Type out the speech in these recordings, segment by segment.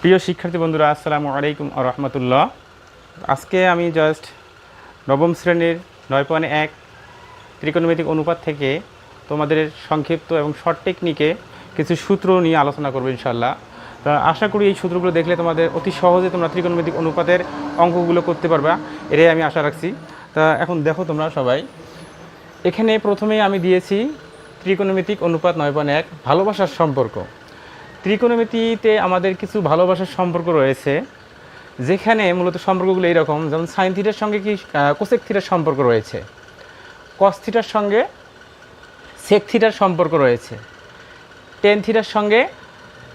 প্রিয় শিক্ষার্থী বন্ধুরা, আসসালামু আলাইকুম রহমতুল্লাহ। আজকে আমি জাস্ট নবম শ্রেণির নয় পয়েন্ট এক ত্রিকোণমিতিক অনুপাত থেকে তোমাদের সংক্ষিপ্ত এবং শর্ট টেকনিকে কিছু সূত্র নিয়ে আলোচনা করব ইনশাল্লাহ তা আশা করি এই সূত্রগুলো দেখলে তোমাদের অতি সহজে তোমরা ত্রিকোণমিতিক অনুপাতের অঙ্কগুলো করতে পারবা, এটাই আমি আশা রাখছি। তা এখন দেখো তোমরা সবাই। এখানে প্রথমেই আমি দিয়েছি ত্রিকোণমিতিক অনুপাত নয় পয়েন্ট এক, ভালোবাসার সম্পর্ক। ত্রিকোণমিতিতে আমাদের কিছু ভালোবাসার সম্পর্ক রয়েছে, যেখানে মূলত সম্পর্কগুলো এইরকম, যেমন সাইন থিটার সঙ্গে কি কোসেক থিটার সম্পর্ক রয়েছে, কস থিটার সঙ্গে সেক থিটার সম্পর্ক রয়েছে, টেন থিটার সঙ্গে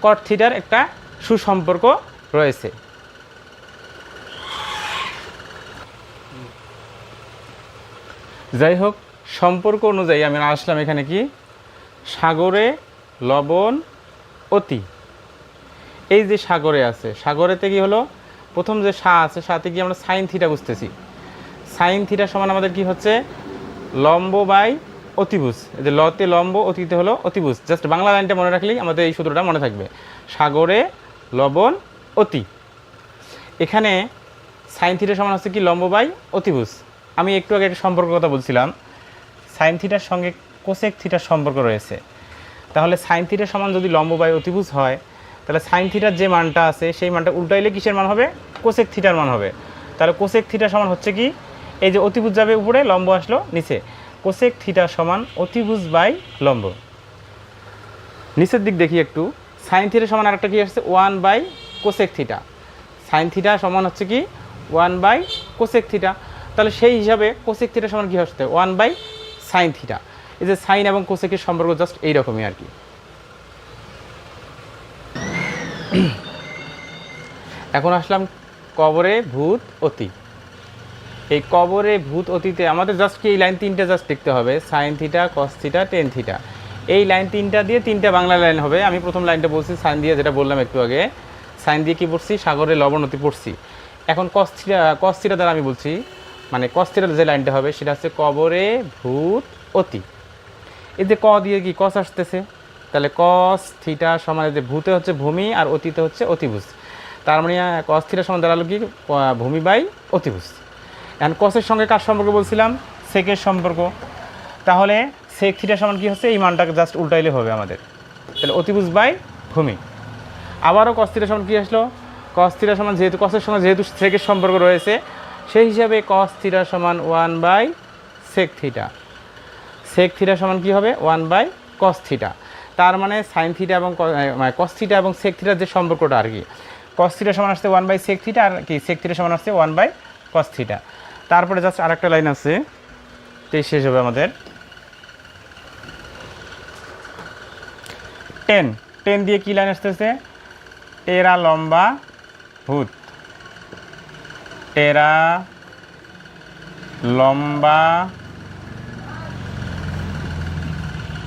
কট থিটার একটা সুসম্পর্ক রয়েছে। যাই হোক, সম্পর্ক অনুযায়ী আমি আসলাম এখানে কি? সাগরে লবণ অতি। এই যে সাগরে আছে, সাগরেতে কি হলো? প্রথম যে সা আছে সাথে কি আমরা সাইন থিটা বুঝতেছি। সাইন থিটা সমান আমাদের কি হচ্ছে? লম্ব বাই অতিভুজ। যে লতে লম্ব, অতিতে হলো অতিভুজ। জাস্ট বাংলা লাইনটা মনে রাখলেই আমাদের এই সূত্রটা মনে থাকবে। সাগরে লবণ, অতি। এখানে সাইন থিটার সমান হচ্ছে কি? লম্ব বাই অতিভুজ। আমি একটু আগে একটা সম্পর্ক কথা বলছিলাম। সাইন থিটার সঙ্গে কোসেক থিটার সম্পর্ক রয়েছে। তাহলে সাইন থিটার সমান যদি লম্ব বাই অতিভুজ হয়, তাহলে সাইন থিটার যে মানটা আছে, সেই মানটা উল্টাইলে কিসের মান হবে? কোসেক থিটার মান হবে। তাহলে কোসেক থিটার সমান হচ্ছে কি? এই যে অতিভুজ যাবে উপরে, লম্ব আসলো নিচে। কোসেক থিটার সমান অতিভুজ বাই লম্ব। নিচের দিক দেখি একটু। সাইন থিটার সমান আরেকটা কি আসছে? One by cosec theta sine theta সমান হচ্ছে কি? ওয়ান বাই কোসেক থিটা তাহলে সেই হিসাবে কোসেক থিটা সমান কী হচ্ছে? ওয়ান বাই সাইন থিটা এই যে সাইন এবং কোসেকের সম্পর্ক জাস্ট এইরকমই আর কি। এখন আসলাম কবরে ভূত অতি। এই কবরে ভূত অতীতে আমাদের জাস্ট কি, এই লাইন তিনটা জাস্ট দেখতে হবে। Sine theta, cos theta, tan theta. এই লাইন তিনটা দিয়ে তিনটা বাংলা লাইন হবে। আমি প্রথম লাইনটা বলছি, সাইন দিয়ে যেটা বললাম একটু আগে। সাইন দিয়ে কি পড়ছি? সাগরে লবণতি পড়ছি। এখন কস থিটা কস থিটা দ্বারা আমি বলছি মানে কস যে লাইনটা হবে, সেটা হচ্ছে কবরে ভূত অতি। এই যে ক দিয়ে কি কস আসতেছে? তাহলে কস, থিটা সমান যে ভূতে হচ্ছে ভূমি আর অতীতে হচ্ছে অতিভুজ। তার মানে কস, থিটা সমান দাঁড়াল কি? ভূমি বাই অতিভুজ। এখন কসের সঙ্গে কার সম্পর্ক বলছিলাম? সেকের সম্পর্ক। তাহলে সেক থিটা সমান কি হচ্ছে? এই মানটাকে জাস্ট উল্টাইলে হবে আমাদের। তাহলে অতিভুজ বাই ভূমি। আবারও কস, থিটা সমান কী আসলো? কস, থিটা সমান যেহেতু, কসের সঙ্গে যেহেতু সেকের সম্পর্ক রয়েছে, সেই হিসাবে কস, থিটা সমান one by sec theta. Sec theta সমান কি হবে? ওয়ান বাই কস থিটা তার মানে সাইন থিটা এবং মানে কস থিটা এবং সেক থিটার যে সম্পর্কটা আর কি। কস থিটা সমান আসছে ওয়ান বাই সেক থিটা আর কি সেক থিটা সমান আসছে ওয়ান বাই কস থিটা তারপরে জাস্ট আরেকটা লাইন আছে। তেই শেষ হবে আমাদের। টেন টেন দিয়ে কী লাইন আসতেছে? টেরা লম্বা ভূত। টেরা লম্বা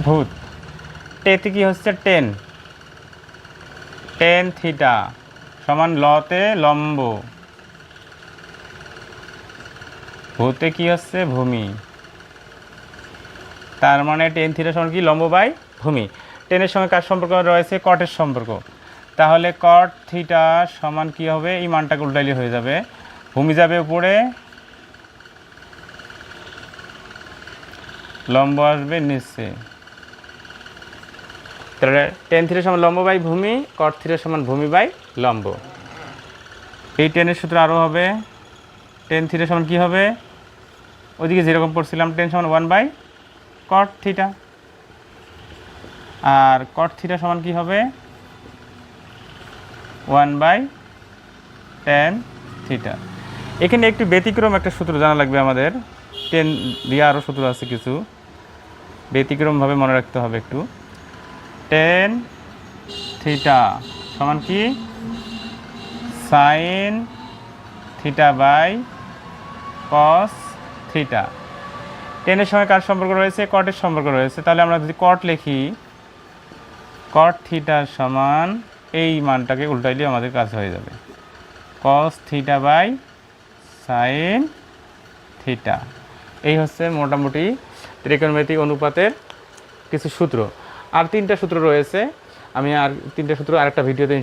ভূত। টেতে কি হচ্ছে? টেন। টেন থিটা সমান লতে লম্ব। ভূতে কি হচ্ছে? ভূমি। তার মানে টেন থিটা সমান কি? লম্ব বাই ভূমি। টেনের সঙ্গে কার সম্পর্ক রয়েছে? কটের সম্পর্ক। তাহলে কট থিটা সমান কি হবে? এই মানটাকে উল্টাইলে হয়ে যাবে। ভূমি যাবে উপরে। লম্ব আসবে নিচে। তাহলে টেন থ্রি সমান লম্ব বাই ভূমি কট থ্রি সমান ভূমি বাই লম্ব। এই টেনের সূত্র আরও হবে। টেন থ্রি সমান কী হবে? ওইদিকে যেরকম পড়ছিলাম, টেন সমান ওয়ান বাই কট থিটা। আর কট থিটা সমান কী হবে? One by tan theta. এখানে একটু ব্যতিক্রম একটা সূত্র জানা লাগবে আমাদের। টেন দিয়ে আরও সূত্র আছে কিছু। ব্যতিক্রমভাবে মনে রাখতে হবে একটু। টেন থিটা সমান কি? Sine theta by cos theta টেনের সঙ্গে কার সম্পর্ক রয়েছে? কটের সম্পর্ক রয়েছে। তাহলে আমরা যদি কট লিখি কট থিটার সমান এই মানটাকে উল্টাইলে আমাদের কাজ হয়ে যাবে। Cos theta by sine theta এই হচ্ছে মোটামুটি ত্রিকোণমিতিক অনুপাতের কিছু সূত্র। আর তিনটা সূত্র রয়েছে। আমি আর তিনটা সূত্র আরেকটা ভিডিওতে